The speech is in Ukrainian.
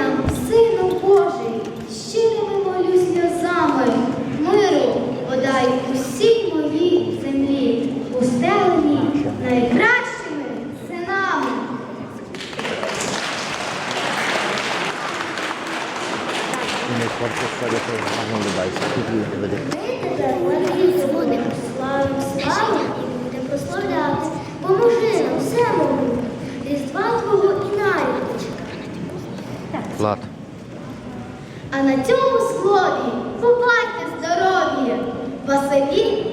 нам, сину Божий, щирими молю сльозами, миру подай усій моїй землі, пустелені найкращими синами. Ми тепер великим будемо, славим, славу і буде прославляти. Поможи нам все, Різдва Твого і лад. А на цьому слові бувайте здоров'я Василі